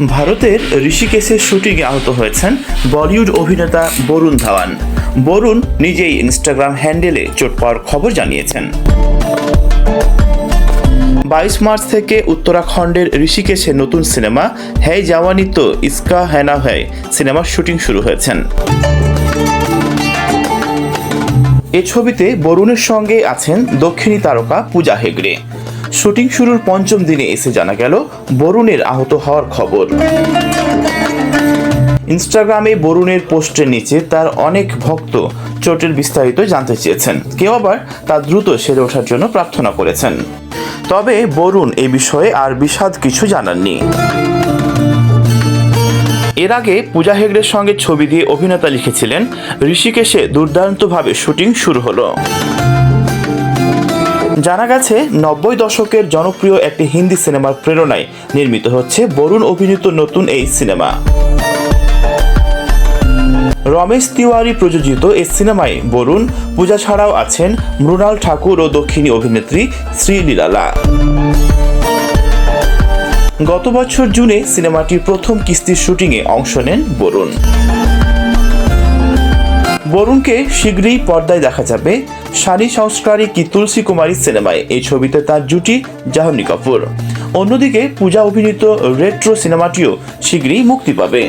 ভারতের ঋষিকেশের শুটিংয়ে আহত হয়েছেন বলিউড অভিনেতা বরুণ ধাওয়ান। বরুণ নিজেই ইনস্টাগ্রাম হ্যান্ডেলে চোট পাওয়ার খবর জানিয়েছেন। বাইশ মার্চ থেকে উত্তরাখণ্ডের ঋষিকেশে নতুন সিনেমা হ্যায় জাওয়ানি তো ইসকা হ্যানা হ্যায় সিনেমার শুটিং শুরু হয়েছেন। এ ছবিতে বরুণের সঙ্গে আছেন দক্ষিণী তারকা পূজা হেগড়ে। শুটিং শুরুর পঞ্চম দিনে এসে জানা গেল, বরুণের আহত হওয়ার খবর। ইনস্টাগ্রামে বরুণের পোস্টের নিচে তার অনেক ভক্ত চোটের বিস্তারিত জানতে চেয়েছেন। কেউ আবার তার দ্রুত সেরে ওঠার জন্য প্রার্থনা করেছেন। তবে বরুণ এ বিষয়ে আর বিষাদ কিছু জানাননি। এর আগে পূজা হেগড়ের সঙ্গে ছবি দিয়ে অভিনেতা লিখেছিলেন, ঋষিকেশে দুর্দান্তভাবে শুটিং শুরু হলো। জানা গেছে, নব্বই দশকের জনপ্রিয় একটি হিন্দি সিনেমার প্রেরণায় নির্মিত হচ্ছে বরুণ অভিনীত নতুন এই সিনেমা। রমেশ তিওয়ারি প্রযোজিত এই সিনেমায় বরুণ, পূজা ছাড়াও আছেন মৃণাল ঠাকুর ও দক্ষিণী অভিনেত্রী শ্রীলীলালা। গত বছর জুনে সিনেমাটির প্রথম কিস্তির শুটিংয়ে অংশ নেন বরুণ। বরুণকে শীঘ্রই পর্দায় দেখা যাবে। শাড়ি সংস্কারী কি তুলসী কুমারী সিনেমায়। এই ছবিতে তার জুটি জাহ্নবী কাপুর। অন্যদিকে পূজা অভিনীত রেট্রো সিনেমাটিও শীঘ্রই মুক্তি পাবে।